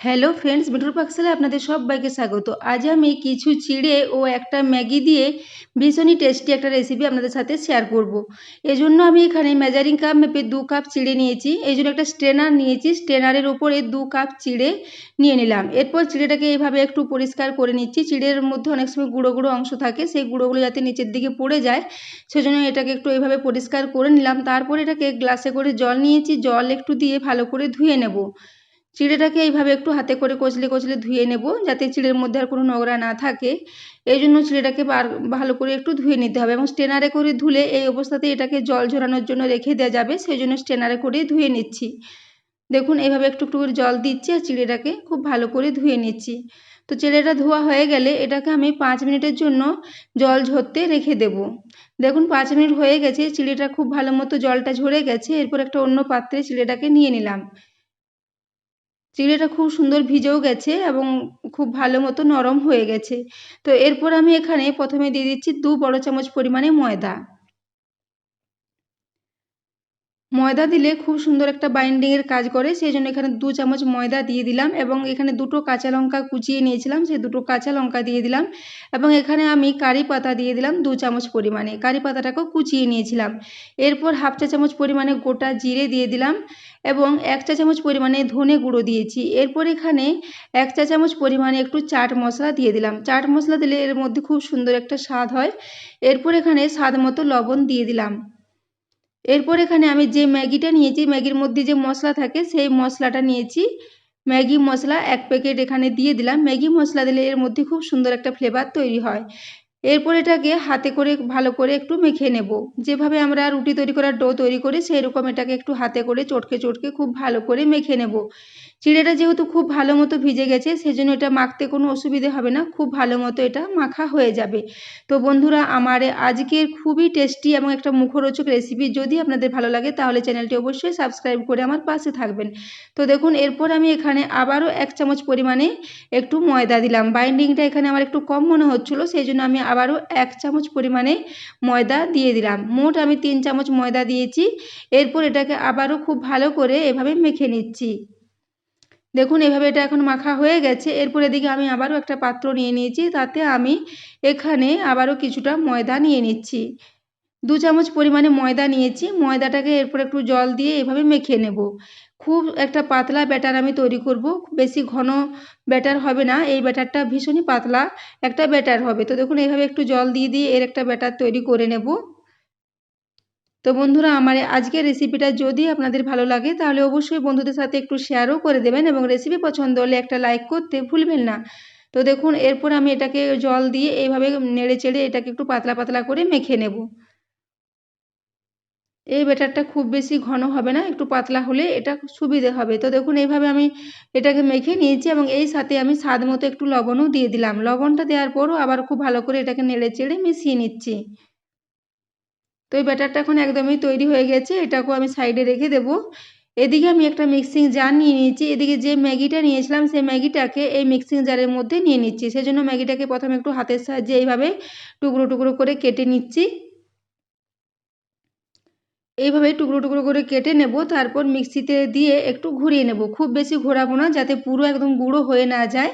Hello friends মিঠুর পাকশালে আপনাদের সবাইকে স্বাগত। আজ আমি কিছু চিড়ে ও একটা ম্যাগি দিয়ে ভীষণই টেস্টি একটা রেসিপি আপনাদের সাথে শেয়ার করব। এজন্য আমি এখানে মেজারিং কাপ মেপে দু কাপ চিড়ে নিয়েছি। এই জন্য একটা স্ট্রেনার নিয়েছি। স্ট্রেনারের ওপরে দু কাপ চিড়ে নিয়ে নিলাম। এরপর চিড়েটাকে এইভাবে একটু পরিষ্কার করে নিচ্ছি। চিড়ের মধ্যে অনেক সময় গুঁড়ো গুঁড়ো অংশ থাকে। সেই গুঁড়োগুলো যাতে নিচের দিকে পড়ে যায়, সেজন্য এটাকে একটু এইভাবে পরিষ্কার করে নিলাম। তারপর এটাকে গ্লাসে করে জল নিয়েছি। জল একটু দিয়ে ভালো করে ধুয়ে নেব। চিড়েটাকে এইভাবে একটু হাতে করে কচলে কচলে ধুয়ে নেব যাতে চিড়ের মধ্যে আর কোনো নোংরা না থাকে। এই জন্য চিড়েটাকে বার, ভালো করে একটু ধুয়ে নিতে হবে এবং স্টেনারে করে ধুলে এই অবস্থাতে এটাকে জল ঝরানোর জন্য রেখে দেওয়া যাবে, সেই জন্য স্টেনারে করে ধুয়ে নিচ্ছি। দেখুন, এইভাবে একটু একটু করে জল দিচ্ছি আর চিড়েটাকে খুব ভালো করে ধুয়ে নিচ্ছি। তো চিড়েটা ধোয়া হয়ে গেলে এটাকে আমি পাঁচ মিনিটের জন্য জল ঝরতে রেখে দেব। দেখুন, পাঁচ মিনিট হয়ে গেছে, চিড়েটা খুব ভালো মতো জলটা ঝরে গেছে, এরপর একটা অন্য পাত্রে চিড়েটাকে নিয়ে নিলাম। চিড়েটা খুব সুন্দর ভিজেও গেছে এবং খুব ভালো মতো নরম হয়ে গেছে। তো এরপর আমি এখানে প্রথমে দিয়ে দিচ্ছি দু বড়ো চামচ পরিমাণে ময়দা। ময়দা দিলে খুব সুন্দর একটা বাইন্ডিংয়ের কাজ করে সেই জন্য এখানে দু চামচ ময়দা দিয়ে দিলাম এবং এখানে দুটো কাঁচা লঙ্কা কুচিয়ে নিয়েছিলাম, সেই দুটো কাঁচা লঙ্কা দিয়ে দিলাম এবং এখানে আমি কারি পাতা দিয়ে দিলাম দু চামচ পরিমাণে। কারি পাতাটাকেও কুচিয়ে নিয়েছিলাম। এরপর হাফ চা চামচ পরিমাণে গোটা জিরে দিয়ে দিলাম এবং এক চা চামচ পরিমাণে ধনে গুঁড়ো দিয়েছি। এরপর এখানে এক চা চামচ পরিমাণে একটু চাট মশলা দিয়ে দিলাম। চাট মশলা দিলে এর মধ্যে খুব সুন্দর একটা স্বাদ হয়। এরপর এখানে স্বাদ মতো লবণ দিয়ে দিলাম। এরপর এখানে আমি যে ম্যাগিটা নিয়েছি, ম্যাগির মধ্যে যে মশলা থাকে, সেই মশলাটা নিয়েছি। ম্যাগি মশলা এক প্যাকেট এখানে দিয়ে দিলাম। ম্যাগি মশলা দিলে এর মধ্যে খুব সুন্দর একটা ফ্লেভার তৈরি হয়। এরপর এটাকে হাতে করে ভালো করে একটু মেখে নেব। যেভাবে আমরা রুটি তৈরি করার ডো তৈরি করি সেই রকম এটাকে একটু হাতে করে চটকে চটকে খুব ভালো করে মেখে নেব। চিড়েটা যেহেতু খুব ভালো মতো ভিজে গেছে, সেজন্য এটা মাখতে কোনো অসুবিধে হবে না, খুব ভালো মতো এটা মাখা হয়ে যাবে। তো বন্ধুরা, আমার আজকের খুবই টেস্টি এবং একটা মুখরোচক রেসিপি যদি আপনাদের ভালো লাগে, তাহলে চ্যানেলটি অবশ্যই সাবস্ক্রাইব করে আমার পাশে থাকবেন। তো দেখুন, এরপর আমি এখানে আবারও এক চামচ পরিমাণে একটু ময়দা দিলাম। বাইন্ডিংটা এখানে আমার একটু কম মনে হচ্ছিল সেই জন্য আমি আবারও এক চামচ পরিমাণে ময়দা দিয়ে দিলাম। মোট আমি তিন চামচ ময়দা দিয়েছি। এরপর এটাকে আবারও খুব ভালো করে এভাবে মেখে নিচ্ছি। দেখুন, এভাবে এটা এখন মাখা হয়ে গেছে। এরপর এদিকে আমি আবারও একটা পাত্র নিয়ে নিয়েছি, তাতে আমি এখানে আবারও কিছুটা ময়দা নিয়ে নিচ্ছি। দু চামচ পরিমাণে ময়দা নিয়েছি। ময়দাটাকে এরপর একটু জল দিয়ে এভাবে মেখে নেব। খুব একটা পাতলা ব্যাটার আমি তৈরি করব। বেশি ঘন ব্যাটার হবে না। এই ব্যাটারটা ভীষণই পাতলা একটা ব্যাটার হবে। তো দেখুন এইভাবে একটু জল দিয়ে দিয়ে এর একটা ব্যাটার তৈরি করে নেব। তো বন্ধুরা, আমার আজকের রেসিপিটা যদি আপনাদের ভালো লাগে, তাহলে অবশ্যই বন্ধুদের সাথে একটু শেয়ারও করে দেবেন এবং রেসিপি পছন্দ হলে একটা লাইক করতে ভুলবেন না। তো দেখুন, এরপর আমি এটাকে জল দিয়ে এইভাবে নেড়ে চেড়ে এটাকে একটু পাতলা পাতলা করে মেখে নেব। এই ব্যাটারটা খুব বেশি ঘন হবে না, একটু পাতলা হলে এটা সুবিধে হবে। তো দেখুন, এইভাবে আমি এটাকে মেখে নিয়েছি এবং এই সাথে আমি স্বাদ মতো একটু লবণও দিয়ে দিলাম। লবণটা দেওয়ার পরও আবার খুব ভালো করে এটাকে নেড়ে চেড়ে মিশিয়ে নিচ্ছি। তো এই ব্যাটারটা এখন একদমই তৈরি হয়ে গেছে, এটাকেও আমি সাইডে রেখে দেবো। এদিকে আমি একটা মিক্সিং জার নিয়ে নিয়েছি, এদিকে যে ম্যাগিটা নিয়েছিলাম সেই ম্যাগিটাকে এই মিক্সিং জারের মধ্যে নিয়ে নিচ্ছি। সেজন্য ম্যাগিটাকে প্রথমে একটু হাতের সাহায্যে এইভাবে টুকরো টুকরো করে কেটে নিচ্ছি। এইভাবে টুকরো টুকরো করে কেটে নেব, তারপর মিক্সিতে দিয়ে একটু ঘুরিয়ে নেব। খুব বেশি ঘোরাবো না, যাতে পুরো একদম গুঁড়ো হয়ে না যায়।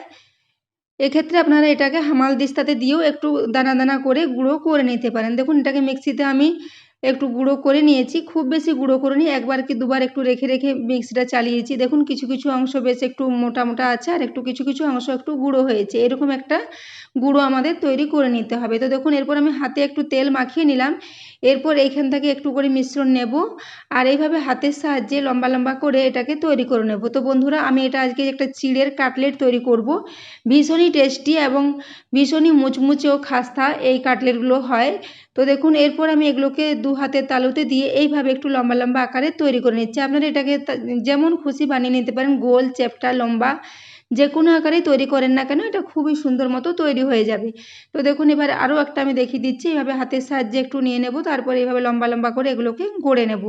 এক্ষেত্রে আপনারা এটাকে হামাল দিস্তাতে দিয়েও একটু দানা দানা করে গুঁড়ো করে নিতে পারেন। দেখুন, এটাকে মিক্সিতে আমি একটু গুঁড়ো করে নিয়েছি, খুব বেশি গুঁড়ো করে নিই একবার কি দুবার একটু রেখে রেখে মিক্সিটা চালিয়েছি। দেখুন কিছু কিছু অংশ বেশ একটু মোটা মোটা আছে আর একটু কিছু কিছু অংশ একটু গুঁড়ো হয়েছে। এরকম একটা গুঁড়ো আমাদের তৈরি করে নিতে হবে। তো দেখুন, এরপর আমি হাতে একটু তেল মাখিয়ে নিলাম। এরপর এইখান থেকে একটু করে মিশ্রণ নেব আর এইভাবে হাতের সাহায্যে লম্বা লম্বা করে এটাকে তৈরি করে নেব। তো বন্ধুরা, আমি এটা আজকে একটা চিড়ের কাটলেট তৈরি করব। ভীষণই টেস্টি এবং ভীষণই মুচমুচে ও খাস্তা এই কাটলেটগুলো হয়। তো দেখুন, এরপর আমি এগুলোকে দু হাতের তালুতে দিয়ে এইভাবে একটু লম্বা লম্বা আকারে তৈরি করে নিচ্ছি। আপনারা এটাকে যেমন খুশি বানিয়ে নিতে পারেন, গোল, চ্যাপটা, লম্বা যে কোনো আকারেই তৈরি করেন না কেন, এটা খুবই সুন্দর মতো তৈরি হয়ে যাবে। তো দেখুন, এবার আরও একটা আমি দেখিয়ে দিচ্ছি, এভাবে হাতের সাহায্যে একটু নিয়ে নেব, তারপর এইভাবে লম্বা লম্বা করে এগুলোকে গড়ে নেব।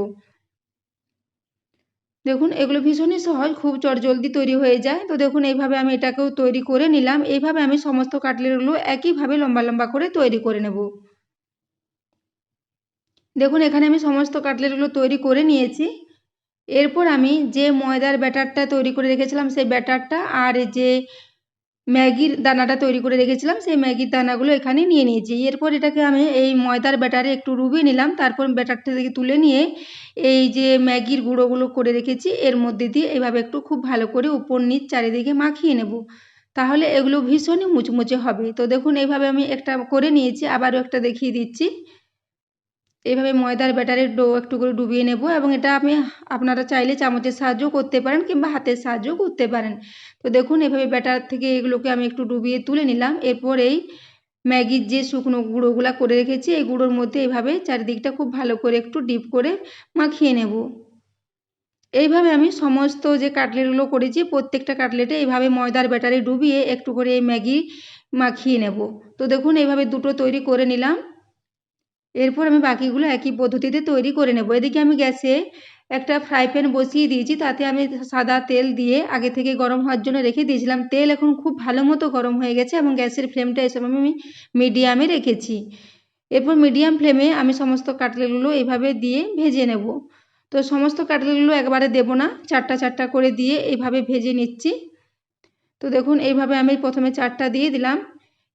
দেখুন, এগুলো ভীষণই সহজ, খুব চটজলদি তৈরি হয়ে যায়। তো দেখুন, এইভাবে আমি এটাকেও তৈরি করে নিলাম। এইভাবে আমি সমস্ত কাটলেটগুলো একইভাবে লম্বা লম্বা করে তৈরি করে নেব। দেখুন, এখানে আমি সমস্ত কাটলেটগুলো তৈরি করে নিয়েছি। এরপর আমি যে ময়দার ব্যাটারটা তৈরি করে রেখেছিলাম, সেই ব্যাটারটা আর যে ম্যাগির দানাটা তৈরি করে রেখেছিলাম, সেই ম্যাগির দানাগুলো এখানে নিয়ে নিয়েছি। এরপর এটাকে আমি এই ময়দার ব্যাটারে একটু রুবিয়ে নিলাম, তারপর ব্যাটারটা থেকে তুলে নিয়ে এই যে ম্যাগির গুঁড়োগুলো করে রেখেছি, এর মধ্যে দিয়ে এভাবে একটু খুব ভালো করে উপর নিচ চারিদিকে মাখিয়ে নেব। তাহলে এগুলো ভীষণই মুচমুচে হবে। তো দেখুন এইভাবে আমি একটা করে নিয়েছি, আবারও একটা দেখিয়ে দিচ্ছি। এইভাবে ময়দার ব্যাটারের ডো একটু করে ডুবিয়ে নেব এবং এটা আপনি, আপনারা চাইলে চামচের সাহায্যও করতে পারেন কিংবা হাতের সাহায্যও করতে পারেন। তো দেখুন, এভাবে ব্যাটার থেকে এগুলোকে আমি একটু ডুবিয়ে তুলে নিলাম। এরপর এই ম্যাগির যে শুকনো গুঁড়োগুলো করে রেখেছি, এই গুঁড়োর মধ্যে এইভাবে চারিদিকটা খুব ভালো করে একটু ডিপ করে মাখিয়ে নেব। এইভাবে আমি সমস্ত যে কাটলেটগুলো করেছি, প্রত্যেকটা কাটলেটে এইভাবে ময়দার ব্যাটারে ডুবিয়ে একটু করে এই ম্যাগি মাখিয়ে নেব। তো দেখুন, এইভাবে দুটো তৈরি করে নিলাম। এরপর আমি বাকিগুলো একই পদ্ধতিতে তৈরি করে নেব। এদিকে আমি গ্যাসে একটা ফ্রাই প্যান বসিয়ে দিয়েছি, তাতে আমি সাদা তেল দিয়ে আগে থেকে গরম হওয়ার জন্য রেখে দিয়েছিলাম। তেল এখন খুব ভালো মতো গরম হয়ে গেছে এবং গ্যাসের ফ্লেমটা এসব আমি মিডিয়ামে রেখেছি। এরপর মিডিয়াম ফ্লেমে আমি সমস্ত কাটলেটগুলো এইভাবে দিয়ে ভেজে নেব। তো সমস্ত কাটলেটগুলো একবারে দেব না, চারটা চারটা করে দিয়ে এইভাবে ভেজে নিচ্ছি। তো দেখুন, এইভাবে আমি প্রথমে চারটা দিয়ে দিলাম।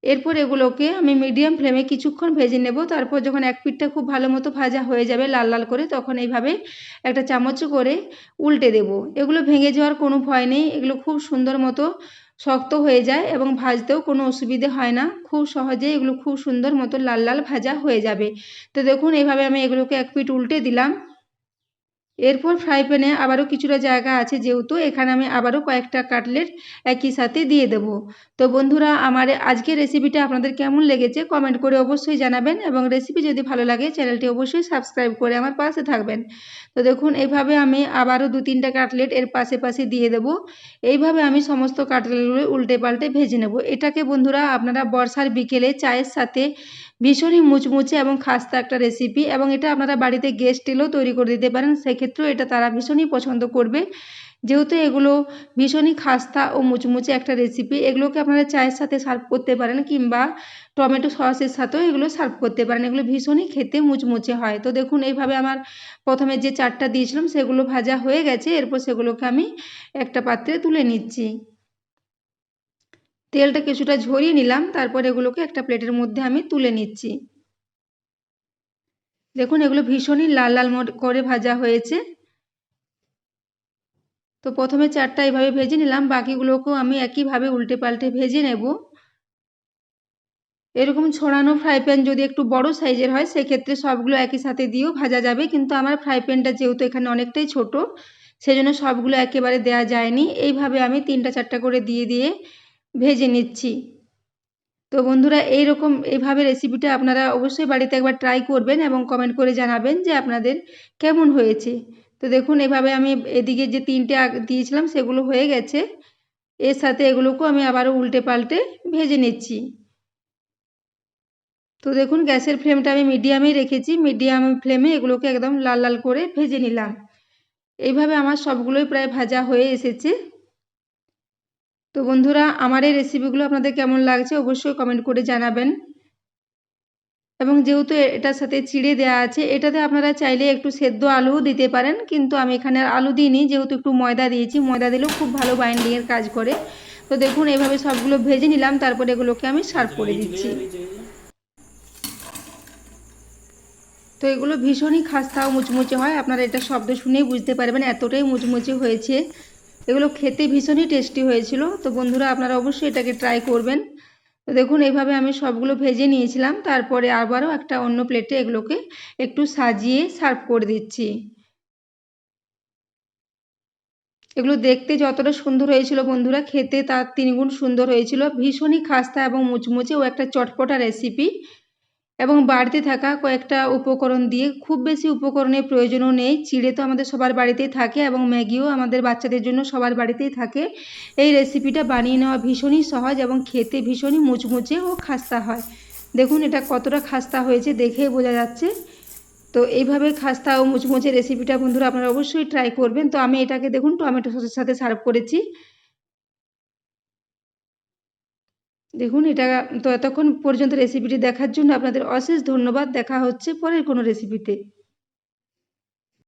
এরপর এগুলোকে আমি মিডিয়াম ফ্লেমে কিছুক্ষণ ভেজে নেব। তারপর যখন এক পিঠটা খুব ভালো মতো ভাজা হয়ে যাবে লাল লাল করে, তখন এইভাবে একটা চামচ করে উল্টে দেব। এগুলো ভেঙে যাওয়ার কোনো ভয় নেই। এগুলো খুব সুন্দর মতো শক্ত হয়ে যায় এবং ভাজতেও কোনো অসুবিধে হয় না। খুব সহজে এগুলো খুব সুন্দর মতো লাল লাল ভাজা হয়ে যাবে। তো দেখুন, এইভাবে আমি এগুলোকে এক পিঠ উল্টে দিলাম। এরপর ফ্রাই প্যানে আবারও কিছুটা জায়গা আছে যেহেতু এখানে আমি আবারও কয়েকটা কাটলেট একই সাথে দিয়ে দেব। তো বন্ধুরা, আমার আজকের রেসিপিটা আপনাদের কেমন লেগেছে কমেন্ট করে অবশ্যই জানাবেন এবং রেসিপি যদি ভালো লাগে চ্যানেলটি অবশ্যই সাবস্ক্রাইব করে আমার পাশে থাকবেন। তো দেখুন এইভাবে আমি আবারও দু তিনটা কাটলেট এর পাশে পাশে দিয়ে দেব। এইভাবে আমি সমস্ত কাটলেটগুলো উল্টে পাল্টে ভেজে নেব। এটাকে বন্ধুরা, আপনারা বর্ষার বিকেলে চায়ের সাথে ভীষণই মুচমুচে এবং খাস্তা একটা রেসিপি এবং এটা আপনারা বাড়িতে গেস্ট এলেও তৈরি করে দিতে পারেন। সেক্ষেত্রেও এটা তারা ভীষণই পছন্দ করবে। যেহেতু এগুলো ভীষণই খাস্তা ও মুচমুচে একটা রেসিপি এগুলোকে আপনারা চায়ের সাথে সার্ভ করতে পারেন কিংবা টমেটো সসের সাথেও এগুলো সার্ভ করতে পারেন। এগুলো ভীষণই খেতে মুচমুচে হয়। তো দেখুন, এইভাবে আমার প্রথমে যে চারটা দিয়েছিলাম, সেগুলো ভাজা হয়ে গেছে। এরপর সেগুলোকে আমি একটা পাত্রে তুলে নিচ্ছি। তেলটা কিছুটা ঝরিয়ে নিলাম, তারপর এগুলোকে একটা প্লেটের মধ্যে আমি তুলে নিচ্ছি। দেখুন, এগুলো ভীষণই লাল লাল করে ভাজা হয়েছে। তো প্রথমে চারটা এভাবে ভেজে নিলাম, বাকিগুলোকেও আমি একইভাবে উল্টে পাল্টে ভেজে নেব। এরকম ছড়ানো ফ্রাই প্যান যদি একটু বড় সাইজের হয়, সেক্ষেত্রে সবগুলো একই সাথে দিয়েও ভাজা যাবে। কিন্তু আমার ফ্রাই প্যানটা যেহেতু এখানে অনেকটাই ছোট, সেজন্য সবগুলো একেবারে দেয়া যায়নি। এইভাবে আমি তিনটা চারটা করে দিয়ে দিয়ে ভেজে নিচ্ছি। তো বন্ধুরা, এইরকম, এইভাবে রেসিপিটা আপনারা অবশ্যই বাড়িতে একবার ট্রাই করবেন এবং কমেন্ট করে জানাবেন যে আপনাদের কেমন হয়েছে। তো দেখুন, এভাবে আমি এদিকে যে তিনটে দিয়েছিলাম, সেগুলো হয়ে গেছে। এর সাথে এগুলোকেও আমি আবারও উল্টে পাল্টে ভেজে নিচ্ছি। তো দেখুন, গ্যাসের ফ্লেমটা আমি মিডিয়ামেই রেখেছি। মিডিয়াম ফ্লেমে এগুলোকে একদম লাল লাল করে ভেজে নিলাম। এইভাবে আমার সবগুলোই প্রায় ভাজা হয়ে এসেছে। তো বন্ধুরা, আমার এই রেসিপিগুলো আপনাদের কেমন লাগছে অবশ্যই কমেন্ট করে জানাবেন। এবং যেহেতু এটার সাথে চিড়ে দেওয়া আছে, এটাতে আপনারা চাইলে একটু সেদ্ধ আলুও দিতে পারেন, কিন্তু আমি এখানে আলু দিইনি, যেহেতু একটু ময়দা দিয়েছি, ময়দা দিলেও খুব ভালো বাইন্ডিংয়ের কাজ করে। তো দেখুন, এভাবে সবগুলো ভেজে নিলাম, তারপরে এগুলোকে আমি সার্ভ করে দিচ্ছি। তো এগুলো ভীষণই খাস্তা ও মুচমুচে হয়, আপনারা এটা শব্দ শুনেই বুঝতে পারবেন এতটাই মুচমুচে হয়েছে। এগুলো খেতে ভীষণই টেস্টি হয়েছিল। তো বন্ধুরা, আপনারা অবশ্যই এটাকে ট্রাই করবেন। তো দেখুন এইভাবে আমি সবগুলো ভেজে নিয়েছিলাম। তারপরে আবারও একটা অন্য প্লেটে এগুলোকে একটু সাজিয়ে সার্ভ করে দিচ্ছি। এগুলো দেখতে যতটা সুন্দর হয়েছিল বন্ধুরা, খেতে তার তিনগুণ সুন্দর হয়েছিল। ভীষণই খাস্তা এবং মুচমুচে ও একটা চটপটা রেসিপি এবং বাড়িতে থাকা কয়েকটা উপকরণ দিয়ে খুব বেশি উপকরণের প্রয়োজনও নেই। চিড়ে তো আমাদের সবার বাড়িতেই থাকে এবং ম্যাগিও আমাদের বাচ্চাদের জন্য সবার বাড়িতেই থাকে। এই রেসিপিটা বানিয়ে নেওয়া ভীষণই সহজ এবং খেতে ভীষণই মুচমুচে ও খাস্তা হয়। দেখুন এটা কতটা খাস্তা হয়েছে দেখেই বোঝা যাচ্ছে। তো এইভাবে খাস্তা ও মুচমুচে রেসিপিটা বন্ধুরা আপনারা অবশ্যই ট্রাই করবেন। তো আমি এটাকে দেখুন টমেটো সসের সাথে সার্ভ করেছি। দেখুন, এটা তো এতক্ষণ পর্যন্ত রেসিপিটি দেখার জন্য আপনাদের অশেষ ধন্যবাদ। দেখা হচ্ছে পরের কোনো রেসিপিতে